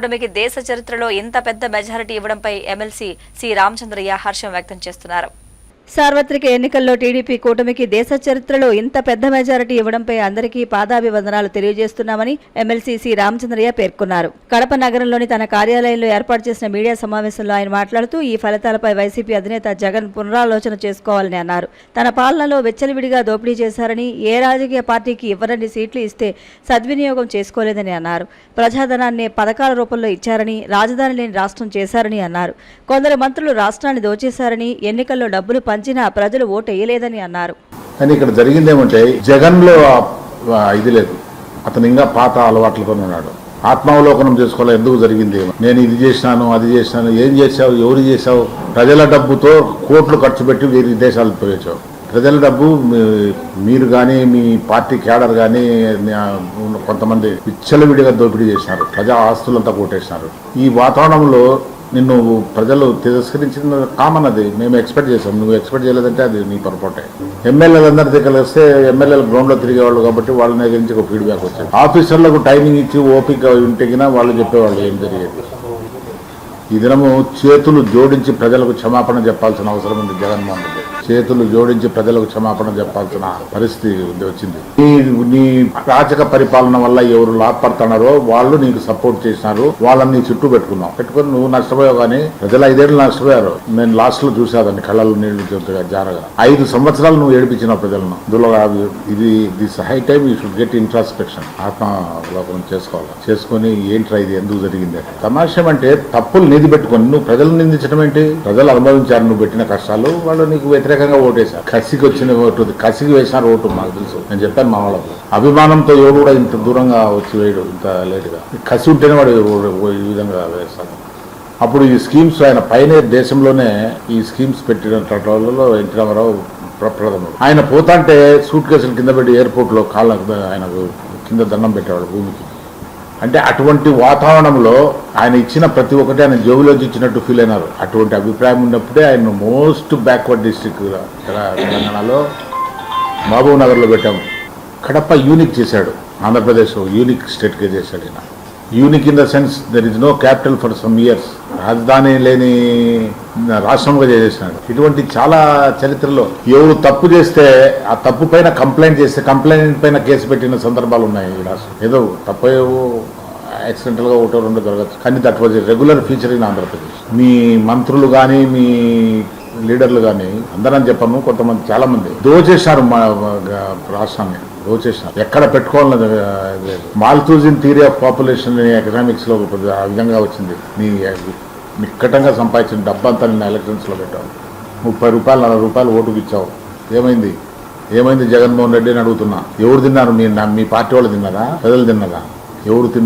కూటమికి దేశ చరిత్రలో ఇంత పెద్ద మెజారిటీ ఇవ్వడంపై ఎమ్మెల్సీ సి రామచంద్రయ్య హర్షం వ్యక్తం చేస్తున్నారు. సార్వత్రిక ఎన్నికల్లో టీడీపీ కూటమికి దేశ చరిత్రలో ఇంత పెద్ద మెజారిటీ ఇవ్వడంపై అందరికీ పాదాభివందనాలు తెలియజేస్తున్నామని ఎమ్మెల్సీసీ రామచంద్రయ్య పేర్కొన్నారు. కడప నగరంలోని తన కార్యాలయంలో ఏర్పాటు చేసిన మీడియా సమావేశంలో ఆయన మాట్లాడుతూ ఈ ఫలితాలపై వైసీపీ అధినేత జగన్ పునరాలోచన చేసుకోవాలని అన్నారు. తన పాలనలో వెచ్చలివిడిగా దోపిడీ చేశారని ఏ రాజకీయ పార్టీకి ఇవ్వరని సీట్లు ఇస్తే సద్వినియోగం చేసుకోలేదని అన్నారు. ప్రజాధనాన్ని పథకాల రూపంలో ఇచ్చారని రాజధాని లేని రాష్ట్రం చేశారని అన్నారు. కొందరు మంత్రులు రాష్ట్రాన్ని దోచేశారని ఎన్నికల్లో డబ్బులు పంచినా ప్రజలు ఓటేయలేదని అన్నారు. కానీ ఇక్కడ జరిగింది ఏమంటే జగన్లో ఇది లేదు. అతను ఇంకా పాత అలవాట్లతో ఉన్నాడు. ఆత్మావలోకనం చేసుకోవాలి ఎందుకు జరిగింది? నేను ఇది చేసినాను అది చేసినాను ఏం చేశావు ఎవరు చేశావు? ప్రజల డబ్బుతో కోట్లు ఖర్చు పెట్టి వేరే దేశాలకు పోయొచ్చావు. ప్రజల డబ్బు మీ- మీరు కానీ మీ పార్టీ క్యాడర్ కానీ కొంతమంది విచ్చలవిడిగా దోపిడీ చేసినారు. ప్రజా ఆస్తులంతా కొట్టేసినారు. ఈ వాతావరణంలో నిన్ను ప్రజలు తిరస్కరించిన కామన్ అది. మేము ఎక్స్పెక్ట్ చేసాం నువ్వు ఎక్స్పెక్ట్ చేయలేదంటే అది నీ పొరపాటే. ఎమ్మెల్యేలు అందరి దగ్గర వస్తే ఎమ్మెల్యేలు గ్రౌండ్లో తిరిగేవాళ్ళు కాబట్టి వాళ్ళ దగ్గర నుంచి ఒక ఫీడ్బ్యాక్ వచ్చింది. ఆఫీసర్లకు టైమింగ్ ఇచ్చి ఓపిక ఉంటే వాళ్ళు చెప్పేవాళ్ళు ఏం జరిగేది? ఈ దినము చేతులు జోడించి ప్రజలకు క్షమాపణ చెప్పాల్సిన అవసరం ఉంది జగన్మోహన్ రెడ్డి. చేతులు జోడించి ప్రజలకు క్షమాపణ చెప్పాల్సిన పరిస్థితి వచ్చింది. నీ నీ రాజక పరిపాలన వల్ల ఎవరు లాభపడుతున్నారో వాళ్ళు నీకు సపోర్ట్ చేసినారు వాళ్ళని నీ చుట్టూ పెట్టుకున్నావు. పెట్టుకుని నువ్వు నష్టపోయావు కానీ ప్రజలు ఐదేళ్ళు నష్టపోయారు. నేను లాస్ట్లో చూసాదని కళ్ళలో నీళ్ళు జొత్తుగా జారగా. ఐదు సంవత్సరాలు నువ్వు ఏడిపించినావు ప్రజలను. ఇందులో ఇది this high time you should get introspection ఆత్మలోకం చేసుకోవాలి? చేసుకొని ఏంట్రా ఇది ఎందుకు జరిగింది? తమాషం అంటే తప్పులు నిధి పెట్టుకొని నువ్వు ప్రజలను నిందించడం ఏంటి? ప్రజలు అనుభవించారు నువ్వు పెట్టిన కష్టాలు వాళ్ళు నీకు వ్యతిరేకంగా ఓటేశారు. కసికి వచ్చిన ఓటు కసికి వేసిన ఓటు మాకు తెలుసు. నేను చెప్పాను మా వాళ్ళకు. అభిమానంతో ఎవడు కూడా ఇంత దూరంగా వచ్చి వేయడు ఇంత లేటుగా. కసి ఉంటేనే వాడు ఈ విధంగా వేస్తాను అప్పుడు ఈ స్కీమ్స్ ఆయన పైన దేశంలోనే ఈ స్కీమ్స్ పెట్టిన వాళ్ళలో ఎన్టీ రామారావు ప్రప్రథముడు ఆయన పోతాంటే సూట్ కేసులు కింద పెట్టి ఎయిర్పోర్ట్లో కాళ్ళకు ఆయనకు కింద దండం పెట్టేవాడు భూమికి. అంటే అటువంటి వాతావరణంలో ఆయన ఇచ్చిన ప్రతి ఒక్కటి ఆయన జోబులోంచి ఇచ్చినట్టు ఫీల్ అయినారు. అటువంటి అభిప్రాయం ఉన్నప్పుడే ఆయన మోస్ట్ బ్యాక్వర్డ్ డిస్ట్రిక్ట్ తెలంగాణలో మహబూబ్ నగర్లో పెట్టాము. కడప యూనిక్ చేశాడు. ఆంధ్రప్రదేశ్ యూనిక్ స్టేట్గా చేశాడు ఈయన. Unique in the sense there is no capital for some years రాజధాని లేని రాష్ట్రంగా చేసేసినాడు. ఇటువంటి చాలా చరిత్రలో ఎవరు తప్పు చేస్తే ఆ తప్పు పైన కంప్లైంట్ చేస్తే కంప్లైంట్ పైన కేసు పెట్టిన సందర్భాలు ఉన్నాయి ఈ రాష్ట్రం. ఏదో తప్పు యాక్సిడెంటల్గా ఒకటో రెండో జరగచ్చు. కానీ that was regular feature in Andhra Pradesh. మీ మంత్రులు కానీ మీ లీడర్లు కానీ అందరం చెప్పను కొంతమంది చాలామంది దోచేశారు మా మా రాష్ట్రాన్ని. దోచేశారు ఎక్కడ పెట్టుకోవాలని లేదు. మాల్తూజిన్ థియరీ ఆఫ్ పాపులేషన్ ఎకనామిక్స్లో ఒక ఆ విధంగా వచ్చింది. నీ నిక్కటంగా సంపాదించిన డబ్బంతా నిన్న ఎలక్షన్స్లో పెట్టావు. ముప్పై రూపాయలు నలభై రూపాయలు ఓటుకు ఇచ్చావు ఏమైంది? ఏమైంది జగన్మోహన్ రెడ్డి అని అడుగుతున్నా. ఎవరు తిన్నారు? మీ నా- మీ పార్టీ వాళ్ళు తిన్నారా? ప్రజలు తిన్నారా? ఎవరు తిన్నారు?